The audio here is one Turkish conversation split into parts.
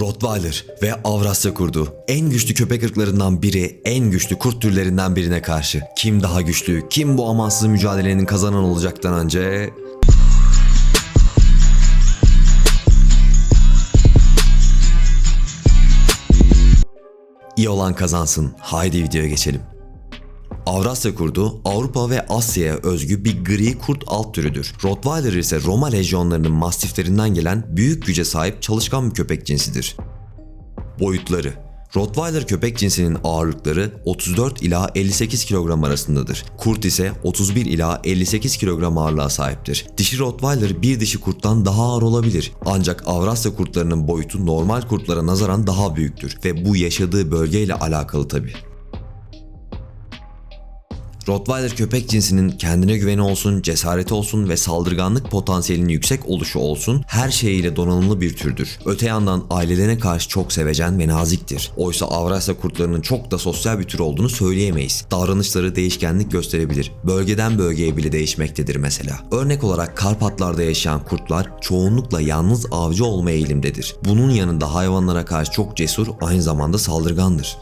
Rottweiler ve Avrasya kurdu. En güçlü köpek ırklarından biri, en güçlü kurt türlerinden birine karşı. Kim daha güçlü, kim bu amansız mücadelenin kazanan olacaktan önce... İyi olan kazansın. Haydi videoya geçelim. Avrasya kurdu Avrupa ve Asya'ya özgü bir gri kurt alt türüdür. Rottweiler ise Roma lejyonlarının mastiflerinden gelen büyük güce sahip çalışkan bir köpek cinsidir. Boyutları Rottweiler köpek cinsinin ağırlıkları 34 ila 58 kilogram arasındadır. Kurt ise 31 ila 58 kilogram ağırlığa sahiptir. Dişi Rottweiler bir dişi kurttan daha ağır olabilir. Ancak Avrasya kurtlarının boyutu normal kurtlara nazaran daha büyüktür ve bu yaşadığı bölgeyle alakalı tabi. Rottweiler köpek cinsinin kendine güveni olsun, cesareti olsun ve saldırganlık potansiyelinin yüksek oluşu olsun her şeyiyle donanımlı bir türdür. Öte yandan ailelerine karşı çok sevecen ve naziktir. Oysa Avrasya kurtlarının çok da sosyal bir tür olduğunu söyleyemeyiz. Davranışları değişkenlik gösterebilir. Bölgeden bölgeye bile değişmektedir mesela. Örnek olarak Karpatlarda yaşayan kurtlar çoğunlukla yalnız avcı olma eğilimdedir. Bunun yanında hayvanlara karşı çok cesur aynı zamanda saldırgandır.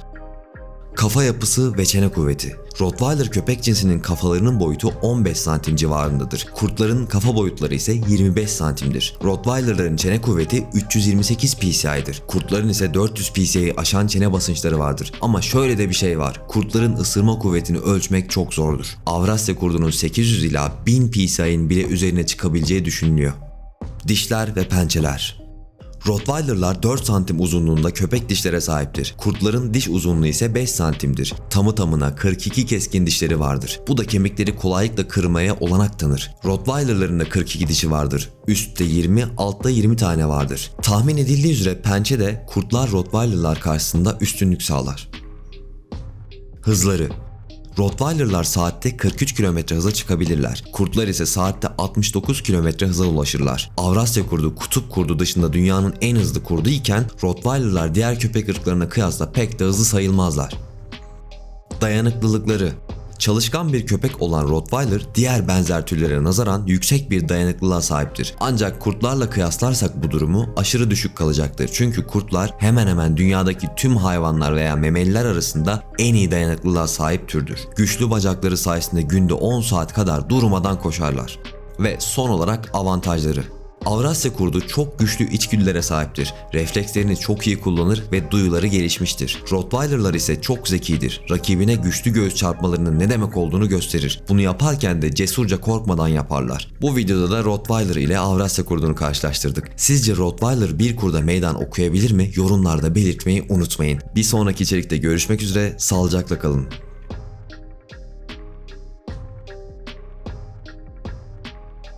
Kafa yapısı ve çene kuvveti. Rottweiler köpek cinsinin kafalarının boyutu 15 santim civarındadır. Kurtların kafa boyutları ise 25 santimdir. Rottweiler'ların çene kuvveti 328 psi'dir. Kurtların ise 400 psi'yi aşan çene basınçları vardır. Ama şöyle de bir şey var. Kurtların ısırma kuvvetini ölçmek çok zordur. Avrasya kurdunun 800 ila 1000 psi'nin bile üzerine çıkabileceği düşünülüyor. Dişler ve pençeler. Rottweiler'lar 4 santim uzunluğunda köpek dişlere sahiptir. Kurtların diş uzunluğu ise 5 santimdir. Tamı tamına 42 keskin dişleri vardır. Bu da kemikleri kolaylıkla kırmaya olanak tanır. Rottweiler'ların da 42 dişi vardır. Üstte 20, altta 20 tane vardır. Tahmin edildiği üzere pençe de kurtlar Rottweiler'lar karşısında üstünlük sağlar. Hızları Rottweiler'lar saatte 43 km hıza çıkabilirler. Kurtlar ise saatte 69 km hıza ulaşırlar. Avrasya kurdu kutup kurdu dışında dünyanın en hızlı kurdu iken Rottweiler'lar diğer köpek ırklarına kıyasla pek de hızlı sayılmazlar. Dayanıklılıkları Çalışkan bir köpek olan Rottweiler diğer benzer türlere nazaran yüksek bir dayanıklılığa sahiptir. Ancak kurtlarla kıyaslarsak bu durumu aşırı düşük kalacaktır. Çünkü kurtlar hemen hemen dünyadaki tüm hayvanlar veya memeliler arasında en iyi dayanıklılığa sahip türdür. Güçlü bacakları sayesinde günde 10 saat kadar durmadan koşarlar. Ve son olarak avantajları. Avrasya kurdu çok güçlü içgüdülere sahiptir. Reflekslerini çok iyi kullanır ve duyuları gelişmiştir. Rottweiler'lar ise çok zekidir. Rakibine güçlü göğüs çarpmalarının ne demek olduğunu gösterir. Bunu yaparken de cesurca korkmadan yaparlar. Bu videoda da Rottweiler ile Avrasya kurdunu karşılaştırdık. Sizce Rottweiler bir kurda meydan okuyabilir mi? Yorumlarda belirtmeyi unutmayın. Bir sonraki içerikte görüşmek üzere, sağlıcakla kalın.